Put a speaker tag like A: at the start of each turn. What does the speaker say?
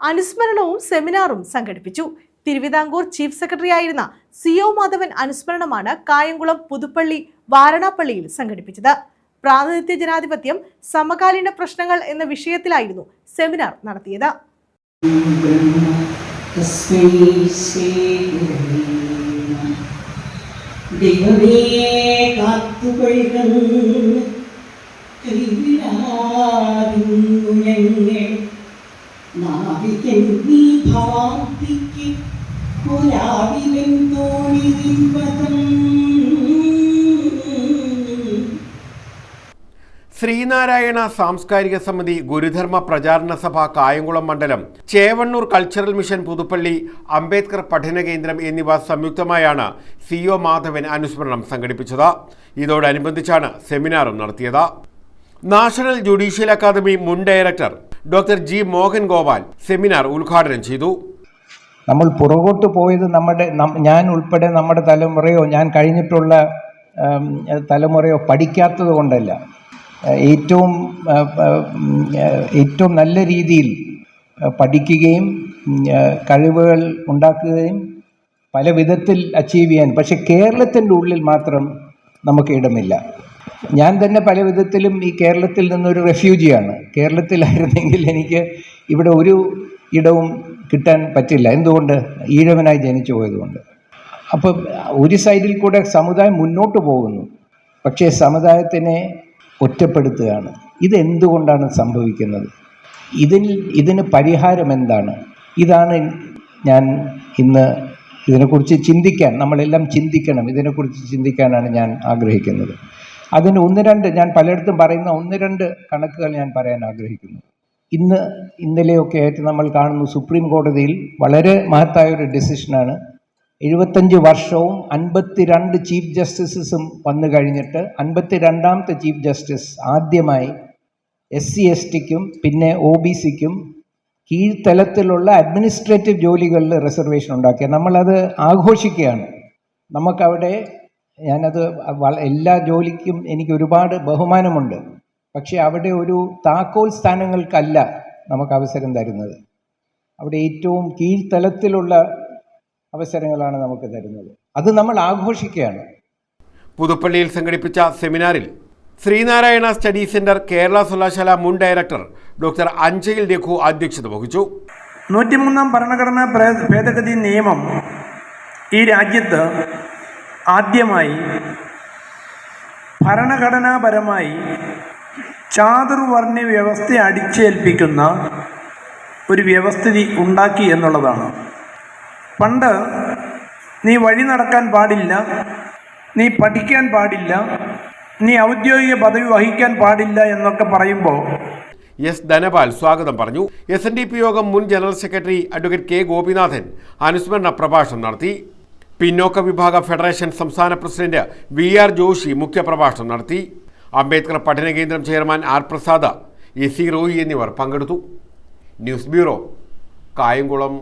A: അനുസ്മരണവും സെമിനാറും സംഘടിപ്പിച്ചു. Thiruvithamkoor chief secretary ആയിരുന്ന സി ഒ മാധവൻ അനുസ്മരണമാണ് കായംകുളം പുതുപ്പള്ളി വാരണാപ്പള്ളിയിൽ സംഘടിപ്പിച്ചത്. പ്രാതിനിധ്യ ജനാധിപത്യം സമകാലീന പ്രശ്നങ്ങൾ എന്ന വിഷയത്തിലായിരുന്നു സെമിനാർ നടത്തിയത്.
B: ദൈവമേ കാത്തുകൊള്ളുന്നു
C: ശ്രീനാരായണ സാംസ്കാരിക സമിതി ഗുരുധർമ്മ പ്രചാരണ സഭ കായംകുളം മണ്ഡലം ചേവണ്ണൂർ കൾച്ചറൽ മിഷൻ പുതുപ്പള്ളി അംബേദ്കർ പഠന കേന്ദ്രം എന്നിവ സംയുക്തമായാണ് സി ഒ മാധവൻ അനുസ്മരണം സംഘടിപ്പിച്ചത്. ഇതോടനുബന്ധിച്ചാണ് സെമിനാറും നടത്തിയത്. നാഷണൽ ജുഡീഷ്യൽ അക്കാദമി മുൻ director doctor G Mohan Gopal seminar ഉദ്ഘാടനം ചെയ്തു.
D: നമ്മൾ പുറകോട്ട് പോയത് നമ്മുടെ ഞാൻ ഉൾപ്പെടെ നമ്മുടെ തലമുറയോ ഞാൻ കഴിഞ്ഞിട്ടുള്ള തലമുറയോ പഠിക്കാത്തത് കൊണ്ടല്ല. ഏറ്റവും ഏറ്റവും നല്ല രീതിയിൽ പഠിക്കുകയും കഴിവുകൾ ഉണ്ടാക്കുകയും പല വിധത്തിൽ അച്ചീവ് ചെയ്യാൻ. പക്ഷെ കേരളത്തിന്റെ ഉള്ളിൽ മാത്രം നമുക്ക് ഇടമില്ല. ഞാൻ തന്നെ പല വിധത്തിലും ഈ കേരളത്തിൽ നിന്നൊരു റെഫ്യൂജിയാണ് കേരളത്തിലായിരുന്നെങ്കിൽ എനിക്ക് ഇവിടെ ഒരു ഇടവും കിട്ടാൻ പറ്റില്ല. എന്തുകൊണ്ട്? ഈഴവനായി ജനിച്ചു പോയതുകൊണ്ട്. അപ്പം ഒരു സൈഡിൽ കൂടെ സമുദായം മുന്നോട്ട് പോകുന്നു. പക്ഷേ സമുദായത്തിനെ ഒറ്റപ്പെടുത്തുകയാണ്. ഇതെന്തുകൊണ്ടാണ് സംഭവിക്കുന്നത്? ഇതിൽ ഇതിന് പരിഹാരം എന്താണ്? ഇതാണ് ഞാൻ ഇന്ന് ഇതിനെക്കുറിച്ച് ചിന്തിക്കാൻ നമ്മളെല്ലാം ചിന്തിക്കണം. ഇതിനെക്കുറിച്ച് ചിന്തിക്കാനാണ് ഞാൻ ആഗ്രഹിക്കുന്നത്. അതിന് ഒന്ന് രണ്ട് ഞാൻ പലയിടത്തും പറയുന്ന ഒന്ന് രണ്ട് കണക്കുകൾ ഞാൻ പറയാൻ ആഗ്രഹിക്കുന്നു. ഇന്ന് ഇന്നലെയൊക്കെ ആയിട്ട് നമ്മൾ കാണുന്നു സുപ്രീം കോടതിയിൽ വളരെ മഹത്തായ ഒരു ഡെസിഷനാണ്. എഴുപത്തഞ്ച് വർഷവും അൻപത്തിരണ്ട് ചീഫ് ജസ്റ്റിസസും വന്നു കഴിഞ്ഞിട്ട് അൻപത്തി രണ്ടാമത്തെ ചീഫ് ജസ്റ്റിസ് ആദ്യമായി എസ് സി എസ് ടിക്കും പിന്നെ ഒ ബി സിക്കും കീഴ്ത്തലത്തിലുള്ള അഡ്മിനിസ്ട്രേറ്റീവ് ജോലികളിൽ റിസർവേഷൻ ഉണ്ടാക്കിയ നമ്മളത് ആഘോഷിക്കുകയാണ്. നമുക്കവിടെ ഞാനത് എല്ലാ ജോലിക്കും എനിക്ക് ഒരുപാട് ബഹുമാനമുണ്ട്. പക്ഷേ അവിടെ ഒരു താക്കോൽ സ്ഥാനങ്ങൾക്കല്ല നമുക്ക് അവസരം തരുന്നത്. അവിടെ ഏറ്റവും കീഴ്ത്തലത്തിലുള്ള അവസരങ്ങളാണ് നമുക്ക് തരുന്നത്. അത് നമ്മൾ ആഘോഷിക്കുകയാണ്.
C: പുതുപ്പള്ളിയിൽ സംഘടിപ്പിച്ച സെമിനാറിൽ ശ്രീനാരായണ സ്റ്റഡി സെന്റർ കേരള സർവകലാശാല മുൻ ഡയറക്ടർ ഡോക്ടർ അഞ്ജയിൽ രഘു അധ്യക്ഷത വഹിച്ചു.
E: നൂറ്റിമൂന്നാം ഭരണഘടനാ ഭേദഗതി നിയമം ഈ രാജ്യത്ത് ആദ്യമായി ഭരണഘടനാപരമായി ചാതുർവർണ വ്യവസ്ഥ അടിച്ചേൽപ്പിക്കുന്ന ഒരു വ്യവസ്ഥിതി ഉണ്ടാക്കി എന്നുള്ളതാണ്. പണ്ട് നീ വഴി നടക്കാൻ പാടില്ല നീ പഠിക്കാൻ പാടില്ല നീ ഔദ്യോഗിക പദവി വഹിക്കാൻ പാടില്ല എന്നൊക്കെ പറയുമ്പോൾ
C: എസ് ധനപാൽ സ്വാഗതം പറഞ്ഞു. എസ് എൻ ഡി പി യോഗം മുൻ general secretary advocate K Gopinathan അനുസ്മരണ പ്രഭാഷണം നടത്തി. പിന്നോക്ക വിഭാഗ ഫെഡറേഷൻ സംസ്ഥാന പ്രസിഡന്റ് വി ആർ ജോഷി മുഖ്യപ്രഭാഷണം നടത്തി. അംബേദ്കർ പഠന കേന്ദ്രം chairman R Prasad A C Roy എന്നിവർ പങ്കെടുത്തു. News bureau Kayamkulam.